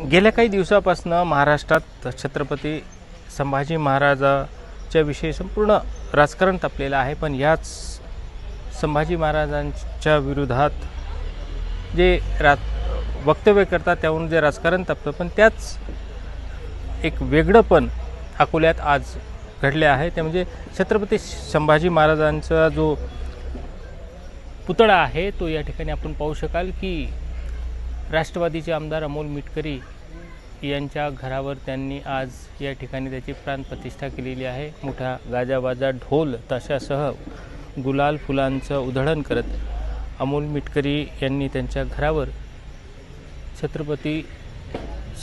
गेल्या काही दिवसापासून महाराष्ट्रात छत्रपती संभाजी महाराजाच्या विषयी संपूर्ण राजकारण तापलेलं आहे पण याच संभाजी महाराजांच्या विरोधात जे रा वक्तव्य करतात त्यावरून जे राजकारण तापतं पण त्याच एक वेगळंपण अकोल्यात आज घडले आहे. ते म्हणजे छत्रपती संभाजी महाराजांचा जो पुतळा आहे तो या ठिकाणी आपण पाहू शकाल की राष्ट्रवादीचे आमदार अमोल मिटकरी यांच्या घरावर त्यांनी आज या ठिकाणी त्याची प्राणप्रतिष्ठा केलेली आहे. मोठा गाजावाजा ढोल ताशासह गुलाल फुलांचं उधळण करत अमोल मिटकरी यांनी त्यांच्या घरावर छत्रपती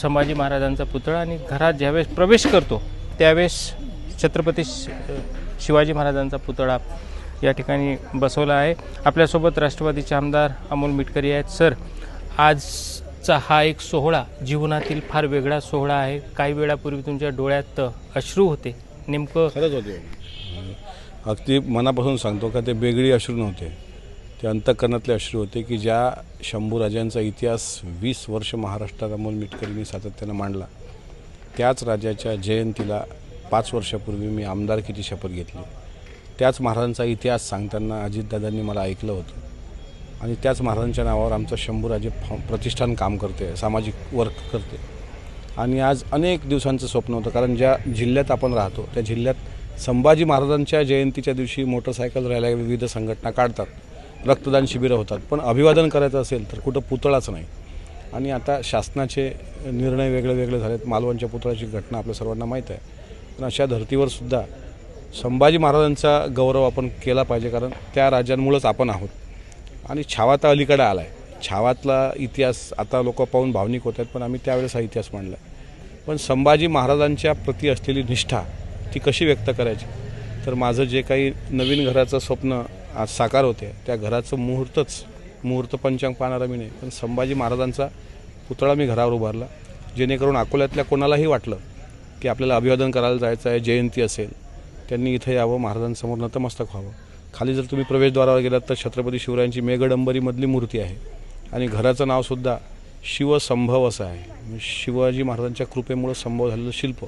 संभाजी महाराजांचा पुतळा आणि घरात ज्यावेळेस प्रवेश करतो त्यावेळेस छत्रपती शि- शिवाजी महाराजांचा पुतळा या ठिकाणी बसवला आहे. आपल्यासोबत राष्ट्रवादीचे आमदार अमोल मिटकरी आहेत. सर आजचा हा एक सोहळा जीवनातील फार वेगळा सोहळा आहे. काही वेळापूर्वी तुमच्या डोळ्यात अश्रू होते. नेमकं खरंच होते. अगदी मनापासून सांगतो का ते वेगळी अश्रू नव्हते. ते अंतकरणातले अश्रू होते की ज्या शंभूराजांचा इतिहास वीस वर्ष महाराष्ट्रात अमोल मिटकरींनी सातत्यानं मांडला त्याच राजाच्या जयंतीला पाच वर्षापूर्वी मी आमदारकीची शपथ घेतली. त्याच महाराजांचा इतिहास सांगताना अजितदादांनी मला ऐकलं होतं. आणि त्याच महाराजांच्या नावावर आमचं शंभूराजे फ- प्रतिष्ठान काम करते सामाजिक वर्क करते. आणि आज अनेक दिवसांचं स्वप्न होतं कारण ज्या जिल्ह्यात आपण राहतो त्या जिल्ह्यात संभाजी महाराजांच्या जयंतीच्या दिवशी मोटरसायकल रॅल्या विविध संघटना काढतात रक्तदान शिबिरं होतात. पण अभिवादन करायचं असेल तर कुठं पुतळाच नाही. आणि आता शासनाचे निर्णय वेगळे वेगळे झालेत. मालवणच्या पुतळ्याची घटना आपल्या सर्वांना माहीत आहे. पण अशा धर्तीवर सुद्धा संभाजी महाराजांचा गौरव आपण केला पाहिजे कारण त्या राजांमुळंच आपण आहोत. आणि छावाता अलीकडे आला आहे छावातला इतिहास आता लोक पाहून भावनिक होत आहेत पण आम्ही त्यावेळेस हा इतिहास मांडला पण संभाजी महाराजांच्या प्रती असलेली निष्ठा ती कशी व्यक्त करायची? तर माझं जे काही नवीन घराचं स्वप्न आज साकार होते त्या घराचं मुहूर्तच मुहूर्त पंचांग पाहणारा मी नाही पण संभाजी महाराजांचा पुतळा मी घरावर उभारला जेणेकरून अकोल्यातल्या कोणालाही वाटलं की आपल्याला अभिवादन करायला जायचं आहे जयंती असेल त्यांनी इथं यावं महाराजांसमोर नतमस्तक व्हावं. खाली जर तुम्ही प्रवेशद्वारावर गेलात तर छत्रपती शिवरायांची मेघडंबरीमधली मूर्ती आहे. आणि घराचं नावसुद्धा शिवसंभव असं आहे. म्हणजे शिवाजी महाराजांच्या कृपेमुळं संभव झालेलं शिल्प.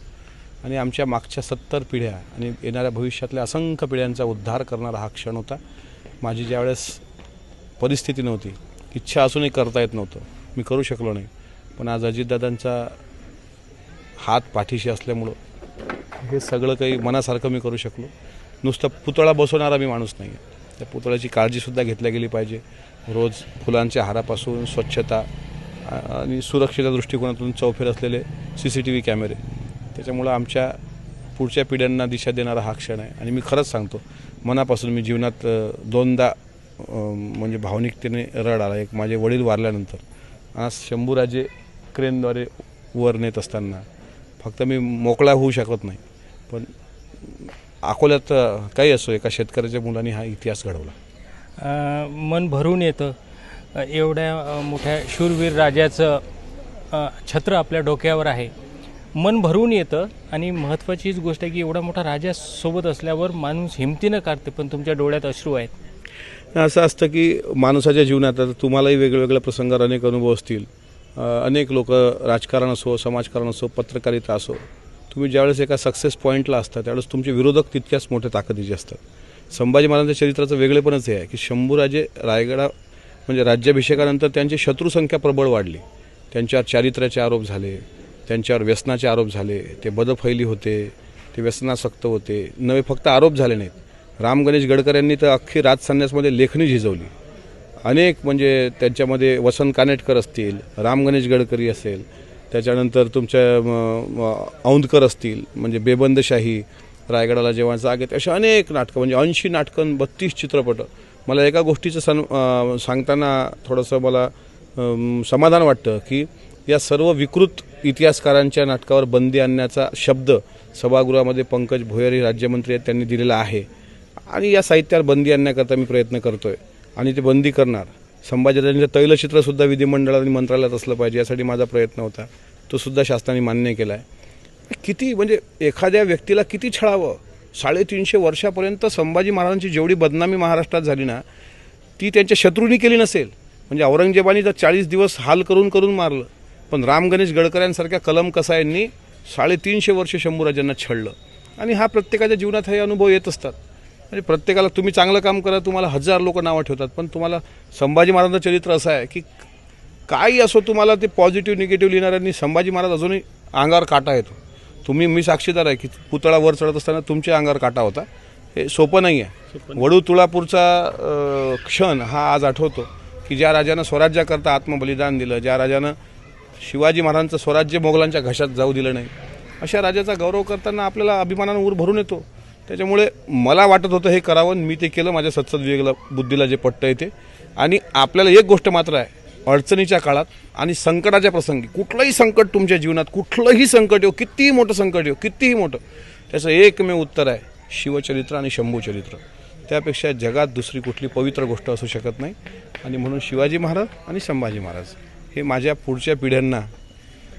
आणि आमच्या मागच्या सत्तर पिढ्या आणि येणाऱ्या भविष्यातल्या असंख्य पिढ्यांचा उद्धार करणारा हा क्षण होता. माझी ज्यावेळेस परिस्थिती नव्हती इच्छा असूनही करता येत नव्हतं. मी करू शकलो नाही. पण आज अजितदादांचा हात पाठीशी असल्यामुळं हे सगळं काही मनासारखं मी करू शकलो. नुसतं पुतळा बसवणारा मी माणूस नाही आहे त्या पुतळ्याची काळजीसुद्धा घेतल्या गेली पाहिजे. रोज फुलांच्या हारापासून स्वच्छता आणि सुरक्षेच्या दृष्टिकोनातून चौफेर असलेले सी सी टी व्ही कॅमेरे. त्याच्यामुळं आमच्या पुढच्या पिढ्यांना दिशा देणारा हा क्षण आहे. आणि मी खरंच सांगतो मनापासून मी जीवनात दोनदा म्हणजे भावनिकतेने रड आला. एक माझे वडील वारल्यानंतर. आज शंभूराजे क्रेनद्वारे वर नेत असताना. फक्त मी मोकळा होऊ शकत नाही. पण अकोल्यात काही असो एका शेतकऱ्याच्या मुलांनी हा इतिहास घडवला. मन भरून येतं. एवढ्या मोठ्या शूरवीर राजाचं छत्र आपल्या डोक्यावर आहे. मन भरून येतं आणि महत्त्वाचीच गोष्ट आहे की एवढा मोठा राजा सोबत असल्यावर माणूस हिमतीनं काढते पण तुमच्या डोळ्यात अश्रू आहेत. असं असतं की माणसाच्या जीवनात आता तुम्हालाही वेगवेगळ्या प्रसंगावर अनेक अनुभव असतील. अनेक लोक राजकारण असो समाजकारण असो पत्रकारिता असो तुम्ही ज्यावेळेस एका सक्सेस पॉईंटला असता त्यावेळेस तुमचे विरोधक तितक्याच मोठ्या ताकदीचे असतात. संभाजी महाराजांच्या चरित्राचं वेगळेपणच हे आहे की शंभूराजे रायगडा म्हणजे राज्याभिषेकानंतर त्यांची शत्रुसंख्या प्रबळ वाढली. त्यांच्यावर चारित्र्याचे आरोप झाले त्यांच्यावर व्यसनाचे आरोप झाले ते बदफैली होते ते व्यसनासक्त होते नवे फक्त आरोप झाले नाहीत. राम गणेश गडकर यांनी तर अख्खी राजसन्यासमध्ये लेखणी झिजवली. अनेक म्हणजे त्यांच्यामध्ये वसंत कानेटकर असतील राम गणेश गडकरी असेल त्याच्यानंतर तुमच्या औंदकर औंधकर असतील म्हणजे बेबंदशाही रायगडाला जेव्हा जागेत अशा अनेक नाटकं म्हणजे ऐंशी नाटकं बत्तीस चित्रपट. मला एका गोष्टीचं सन सांगताना थोडंसं मला समाधान वाटतं की या सर्व विकृत इतिहासकारांच्या नाटकावर बंदी आणण्याचा शब्द सभागृहामध्ये पंकज भोयर हे राज्यमंत्री आहेत त्यांनी दिलेला आहे. आणि या साहित्यावर बंदी आणण्याकरता मी प्रयत्न करतोय. आणि ते बंदी करणार. संभाजीराजांचं तैलचित्रसुद्धा विधिमंडळात आणि मंत्रालयात असलं पाहिजे यासाठी माझा प्रयत्न होता. तो सुद्धा शासनाने मान्य केला आहे किती म्हणजे एखाद्या व्यक्तीला किती छळावं? साडेतीनशे वर्षापर्यंत संभाजी महाराजांची जेवढी बदनामी महाराष्ट्रात झाली ना ती त्यांच्या शत्रूंनी केली नसेल. म्हणजे औरंगजेबाने जर चाळीस दिवस हाल करून करून मारलं पण राम गणेश गडकऱ्यांसारख्या कलम कसायांनी साडेतीनशे वर्ष शंभूराजांना छळलं. आणि हा प्रत्येकाच्या जीवनात हे अनुभव येत असतात. म्हणजे प्रत्येकाला तुम्ही चांगलं काम करा तुम्हाला हजार लोक नावं ठेवतात पण तुम्हाला संभाजी महाराजांचं चरित्र असं आहे की काही असो तुम्हाला ते पॉझिटिव्ह निगेटिव्ह लिहिणाऱ्यांनी संभाजी महाराज अजूनही अंगावर काटा येतो. तुम्ही मी साक्षीदार आहे की पुतळा वर चढत असताना तुमच्या अंगावर काटा होता. हे सोपं नाही. आहे वडू तुळापूरचा क्षण हा आज आठवतो की ज्या राजानं स्वराज्याकरता आत्मबलिदान दिलं ज्या राजानं शिवाजी महाराजांचं स्वराज्य मोगलांच्या घशात जाऊ दिलं नाही अशा राजाचा गौरव करताना आपल्याला अभिमानानं ऊर भरून येतो. त्याच्यामुळे मला वाटत होतं हे करावं आणि मी ते केलं माझ्या सत्सद बुद्धीला जे पट्ट येते आणि आपल्याला एक गोष्ट मात्र आहे अडचणीच्या काळात आणि संकटाच्या प्रसंगी कुठलंही संकट तुमच्या जीवनात कुठलंही संकट येऊ कितीही मोठं संकट येऊ कितीही मोठं त्याचं एकमेव उत्तर आहे शिवचरित्र आणि शंभूचरित्र. त्यापेक्षा जगात दुसरी कुठली पवित्र गोष्ट असू शकत नाही. आणि म्हणून शिवाजी महाराज आणि संभाजी महाराज हे माझ्या पुढच्या पिढ्यांना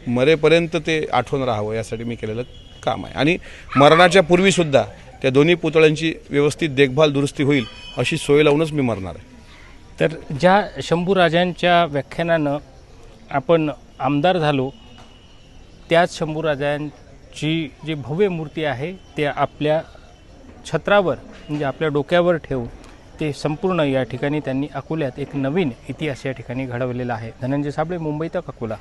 मरेपर्यंत ते आठवण राहावं यासाठी मी केलेलं काम आहे. आणि मरणाच्या पूर्वीसुद्धा त्या दोन्ही पुतळ्यांची व्यवस्थित देखभाल दुरुस्ती होईल अशी सोय लावूनच मी मरणार आहे. तर ज्या शंभूराजांच्या व्याख्यानानं आपण आमदार झालो त्याच शंभूराजांची जी भव्य मूर्ती आहे ते आपल्या छत्रावर म्हणजे आपल्या डोक्यावर ठेवून ते संपूर्ण या ठिकाणी त्यांनी अकोल्यात एक नवीन इतिहास या ठिकाणी घडवलेला आहे. धनंजय साबळे मुंबई तक अकोला.